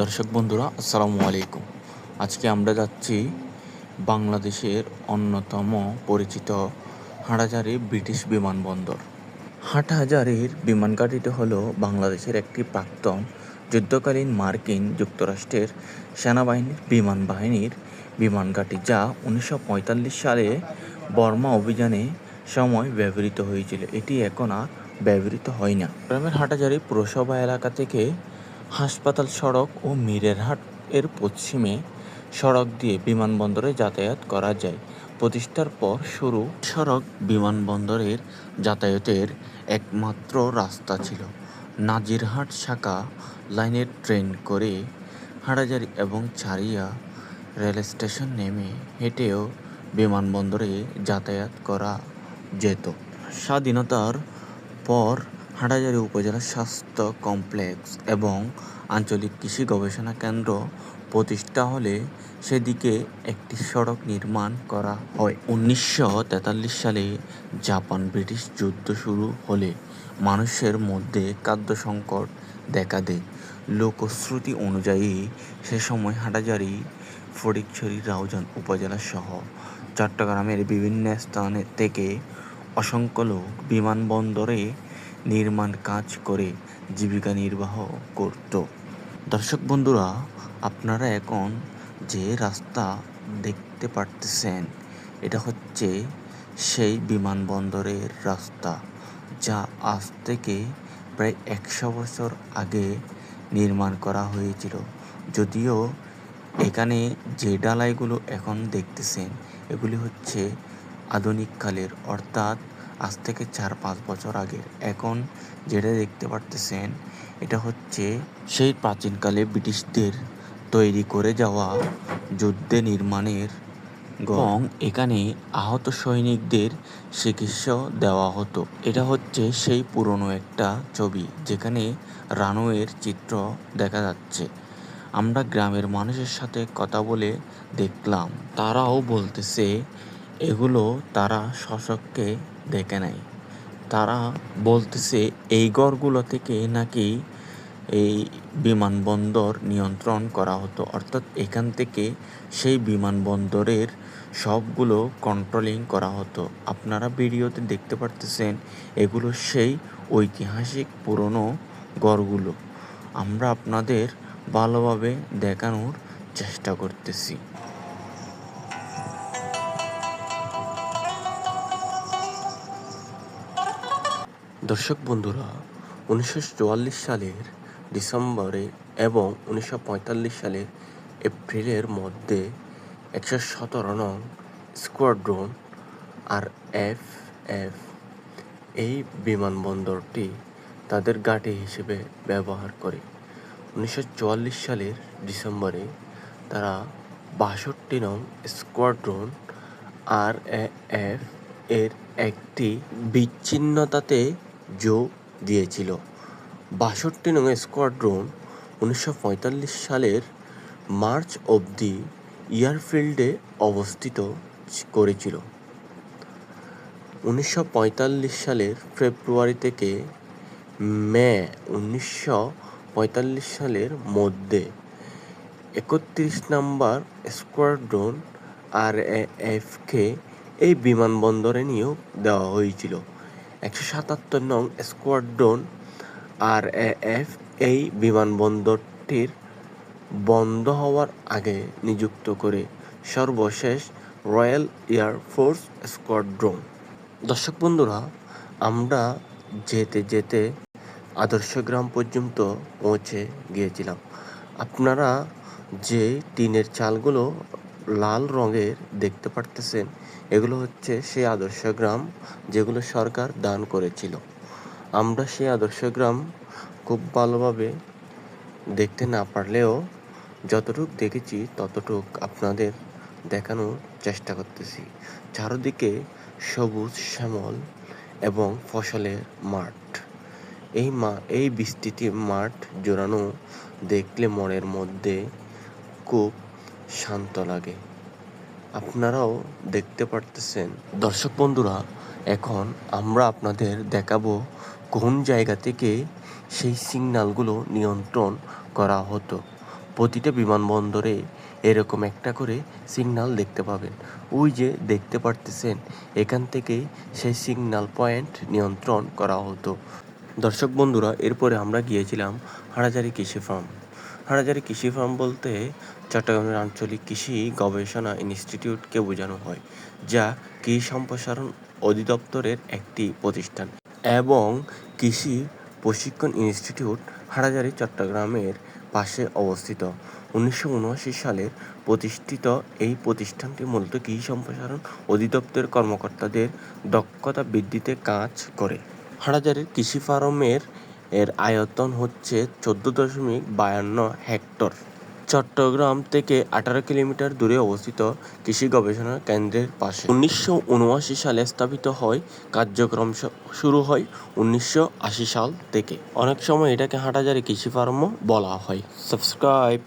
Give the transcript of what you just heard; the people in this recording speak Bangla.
দর্শক বন্ধুরা, আসসালামু আলাইকুম। আজকে আমরা যাচ্ছি বাংলাদেশের অন্যতম পরিচিত হাটহাজারি ব্রিটিশ বিমানবন্দর। হাটহাজারির বিমানঘাটিটি হলো বাংলাদেশের একটি প্রাক্তন যুদ্ধকালীন মার্কিন যুক্তরাষ্ট্রের সেনাবাহিনীর বিমান বাহিনীর বিমানঘাটি, যা উনিশশো পঁয়তাল্লিশ সালে বর্মা অভিযানে সময় ব্যবহৃত হয়েছিল। এটি এখন আর ব্যবহৃত হয় না। গ্রামের হাটাজারি পুরসভা এলাকা থেকে হাসপাতাল সড়ক ও মিরেরহাট এর পশ্চিমে সড়ক দিয়ে বিমানবন্দরে যাতায়াত করা যায়। প্রতিষ্ঠার পর শুরু সড়ক বিমানবন্দরের যাতায়াতের একমাত্র রাস্তা ছিল। নাজিরহাট শাখা লাইনের ট্রেন করে হাড়াজারি এবং ছাড়িয়া রেল স্টেশন নেমে হেঁটেও বিমানবন্দরে যাতায়াত করা যেত। স্বাধীনতার পর হাটাজারি উপজেলা স্বাস্থ্য কমপ্লেক্স এবং আঞ্চলিক কৃষি গবেষণা কেন্দ্র প্রতিষ্ঠা হলে সেদিকে একটি সড়ক নির্মাণ করা হয়। উনিশশো তেতাল্লিশ সালে জাপান ব্রিটিশ যুদ্ধ শুরু হলে মানুষের মধ্যে খাদ্য সংকট দেখা দেয়। লোকশ্রুতি অনুযায়ী সে সময় হাটাজারি ফটিকছড়ি রাউজান উপজেলা সহ চট্টগ্রামের বিভিন্ন স্থানে থেকে অসংখ্য লোক বিমানবন্দরে নির্মাণ কাজ করে জীবিকা নির্বাহ করত। দর্শক বন্ধুরা, আপনারা এখন যে রাস্তা দেখতে পারতেছেন, এটা হচ্ছে সেই বিমানবন্দরের রাস্তা, যা আজ থেকে প্রায় একশো বছর আগে নির্মাণ করা হয়েছিল। যদিও এখানে যে ডালাইগুলো এখন দেখতেছেন, এগুলি হচ্ছে আধুনিককালের অর্থাৎ আজ থেকে চার পাঁচ বছর আগের এখন যেটা দেখতে পারতেছেন, এটা হচ্ছে সেই প্রাচীনকালে ব্রিটিশদের তৈরি করে যাওয়া যুদ্ধে নির্মাণের এবং এখানে আহত সৈনিকদের চিকিৎসা দেওয়া হতো। এটা হচ্ছে সেই পুরনো একটা ছবি, যেখানে রানওয়ের চিত্র দেখা যাচ্ছে। আমরা গ্রামের মানুষের সাথে কথা বলে দেখলাম। তারাও বলতেছে এগুলো তারা শশককে দেখে নাই। তারা বলতেছে, এই ঘরগুলো থেকে নাকি এই বিমানবন্দর নিয়ন্ত্রণ করা হতো। অর্থাৎ এখান থেকে সেই বিমানবন্দরের সবগুলো কন্ট্রোলিং করা হতো। আপনারা ভিডিওতে দেখতে পারতেছেন, এগুলো সেই ঐতিহাসিক পুরনো গড়গুলো। আমরা আপনাদের ভালোভাবে দেখানোর চেষ্টা করতেছি। দর্শক বন্ধুরা, উনিশশো চুয়াল্লিশ সালের ডিসেম্বরে এবং উনিশশো পঁয়তাল্লিশ সালের এপ্রিলের মধ্যে একশো সতেরো নং স্কোয়াড্রন আর এফ এফ এই বিমানবন্দরটি তাদের ঘাঁটি হিসেবে ব্যবহার করে। উনিশশো চুয়াল্লিশ সালের ডিসেম্বরে তারা বাষট্টি নং স্কোয়াড্রন আর এ এফ এর একটি বিচ্ছিন্নতাতে যোগ দিয়েছিল। বাষট্টি নং স্কোয়াড্রন উনিশশো পঁয়তাল্লিশ সালের মার্চ অবধি এয়ারফিল্ডে অবস্থিত করেছিল। উনিশশো পঁয়তাল্লিশ সালের ফেব্রুয়ারি থেকে মে উনিশশো পঁয়তাল্লিশ সালের মধ্যে একত্রিশ নম্বর স্কোয়াড্রন আর এফকে এই বিমানবন্দরে নিয়োগ দেওয়া হয়েছিল। একশো সাতাত্তর নং স্কোয়াড্রন আর এফ এই বিমানবন্দরটির বন্ধ হওয়ার আগে নিযুক্ত করে সর্বশেষ রয়্যাল এয়ার ফোর্স স্কোয়াড্রন। দর্শক বন্ধুরা, আমরা যেতে যেতে আদর্শ গ্রাম পর্যন্ত পৌঁছে গিয়েছিলাম। আপনারা যে টিনের চালগুলো লাল রঙের দেখতে পারতেছেন, এগুলো হচ্ছে সেই আদর্শ গ্রাম যেগুলো সরকার দান করেছিল। আমরা সেই আদর্শ গ্রাম খুব ভালোভাবে দেখতে না পারলেও যতটুক দেখেছি ততটুক আপনাদের দেখানোর চেষ্টা করতেছি। চারদিকে সবুজ শ্যামল এবং ফসলের মাঠ। এই মা, এই বিস্তৃত মাঠ জোরানো দেখলে মনের মধ্যে খুব শান্ত লাগে। আপনারাও দেখতে পারতেছেন। দর্শক বন্ধুরা, এখন আমরা আপনাদের দেখাবো কোন জায়গা থেকে সেই সিগনালগুলো নিয়ন্ত্রণ করা হতো। প্রতিটা বিমানবন্দরে এরকম একটা করে সিগনাল দেখতে পাবেন। ওই যে দেখতে পারতেছেন, এখান থেকেই সেই সিগনাল পয়েন্ট নিয়ন্ত্রণ করা হতো। দর্শক বন্ধুরা, এরপরে আমরা গিয়েছিলাম হাড়াজারি কৃষি ফার্ম। হাড়াজারি কৃষি ফার্ম বলতে চট্টগ্রামের আঞ্চলিক কৃষি গবেষণা ইনস্টিটিউটকে বোঝানো হয়, যা কৃষি সম্প্রসারণ অধিদপ্তরের একটি প্রতিষ্ঠান এবং কৃষি প্রশিক্ষণ ইনস্টিটিউট হাড়াজারি চট্টগ্রামের পাশে অবস্থিত। উনিশশো উনআশি সালে প্রতিষ্ঠিত এই প্রতিষ্ঠানটি মূলত কৃষি সম্প্রসারণ অধিদপ্তরের কর্মকর্তাদের দক্ষতা বৃদ্ধিতে কাজ করে। হাড়াজারির কৃষি ফার্মের এর আয়তন হচ্ছে চোদ্দ দশমিক বায়ান্ন হেক্টর। চট্টগ্রাম থেকে আঠারো কিলোমিটার দূরে অবস্থিত কৃষি গবেষণা কেন্দ্রের পাশে। উনিশশো উনআশি সালে স্থাপিত হয়, কার্যক্রম শুরু হয় উনিশশো আশি সাল থেকে। অনেক সময় এটাকে হাটাজারি কৃষি ফার্মও বলা হয়। সাবস্ক্রাইব!